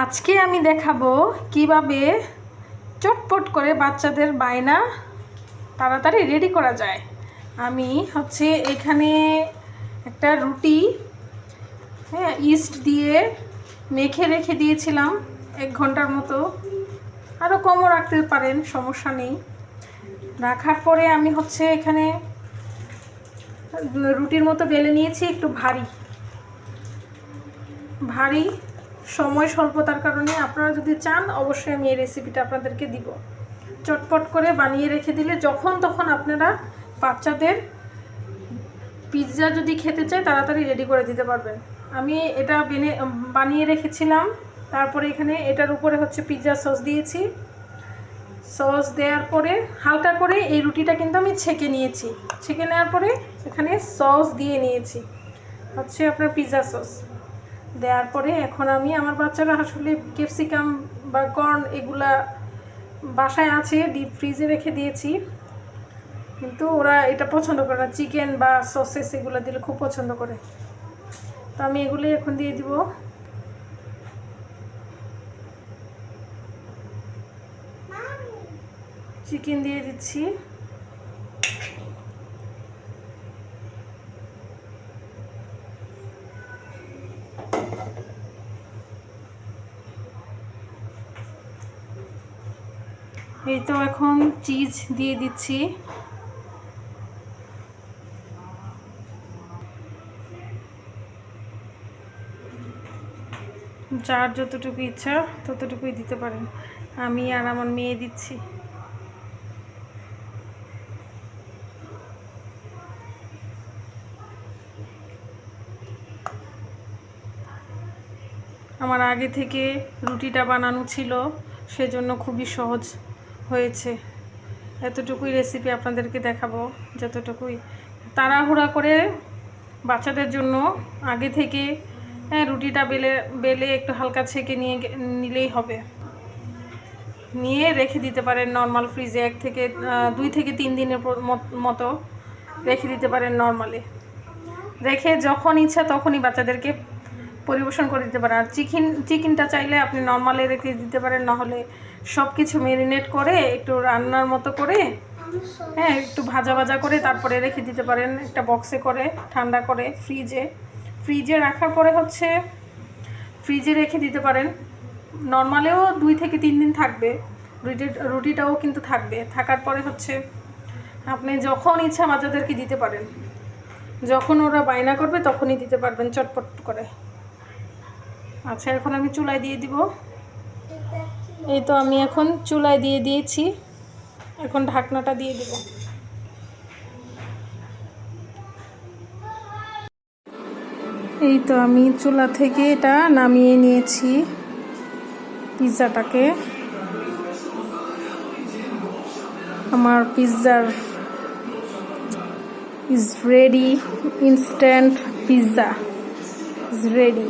আজকে আমি দেখাবো কীভাবে চটপট করে বাচ্চাদের বায়না তাড়াতাড়ি রেডি করা যায়। আমি হচ্ছে এখানে একটা রুটি হ্যাঁ ইস্ট দিয়ে মেখে রেখে দিয়েছিলাম এক ঘণ্টার মতো। আরও কমও রাখতে পারেন, সমস্যা নেই। রাখার পরে আমি হচ্ছে এখানে রুটির মতো বেলে নিয়েছি, একটু ভারী। ভারী সময় স্বল্পতার কারণে আপনারা যদি চান, অবশ্যই আমি এই রেসিপিটা আপনাদেরকে দিব। চটপট করে বানিয়ে রেখে দিলে যখন তখন আপনারা বাচ্চাদের পিৎজা যদি খেতে চায়, তাড়াতাড়ি রেডি করে দিতে পারবেন। আমি এটা বেনে বানিয়ে রেখেছিলাম। তারপরে এখানে এটার উপরে হচ্ছে পিৎজা সস দিয়েছি। সস দেওয়ার পরে হালকা করে এই রুটিটা কিন্তু আমি ছেঁকে নিয়েছি। ছেঁকে নেওয়ার পরে এখানে সস দিয়ে নিয়েছি। হচ্ছে আপনার পিৎজা সস দেওয়ার পরে এখন আমি আমার বাচ্চারা আসলে ক্যাপসিকাম বা কর্ন এগুলা বাসায় আছে ডিপ ফ্রিজে রেখে দিয়েছি। কিন্তু ওরা এটা পছন্দ করে না। চিকেন বা সসেস এগুলো দিলে খুব পছন্দ করে। তো আমি এগুলি এখন দিয়ে দিব। চিকেন দিয়ে দিচ্ছি। এই তো এখন চিজ দিয়ে দিচ্ছি। যার যতটুকু ইচ্ছা ততটুকুই দিতে পারেন। আমি আর আমার মেয়ে দিচ্ছি। আমার আগে থেকে রুটিটা বানানো ছিল, সেজন্য খুবই সহজ। হয়েছে। এতটুকুই রেসিপি আপনাদেরকে দেখাবো, যতটুকুই। তাড়াহুড়া করে বাচ্চাদের জন্য আগে থেকে হ্যাঁ রুটিটা বেলে বেলে একটু হালকা ছেঁকে নিয়ে নিলেই হবে। নিয়ে রেখে দিতে পারেন নর্মাল ফ্রিজে এক থেকে দুই থেকে তিন দিনের মতো রেখে দিতে পারেন নর্মালে রেখে যখন ইচ্ছা তখনই বাচ্চাদেরকে পরিবেশন করে দিতে পারেন। আর চিকেন চিকেনটা চাইলে আপনি নর্মালে রেখে দিতে পারেন, নাহলে সব কিছু ম্যারিনেট করে একটু রান্নার মতো করে হ্যাঁ একটু ভাজা ভাজা করে তারপরে রেখে দিতে পারেন একটা বক্সে করে, ঠান্ডা করে ফ্রিজে ফ্রিজে রাখার পরে হচ্ছে ফ্রিজে রেখে দিতে পারেন। নর্মালেও দুই থেকে তিন দিন থাকবে। রুটি, রুটিটাও কিন্তু থাকবে। থাকার পরে হচ্ছে আপনি যখন ইচ্ছা বাচ্চাদেরকে দিতে পারেন। যখন ওরা বায়না করবে তখনই দিতে পারবেন চটপট করে। আচ্ছা এখন আমি চুলায় দিয়ে দিব। এই তো আমি এখন চুলায় দিয়ে দিয়েছি। এখন ঢাকনাটা দিয়ে দিব। এই তো আমি চুলা থেকে এটা নামিয়ে নিয়েছি পিৎজাটাকে। আমার পিৎজার is ready instant pizza is ready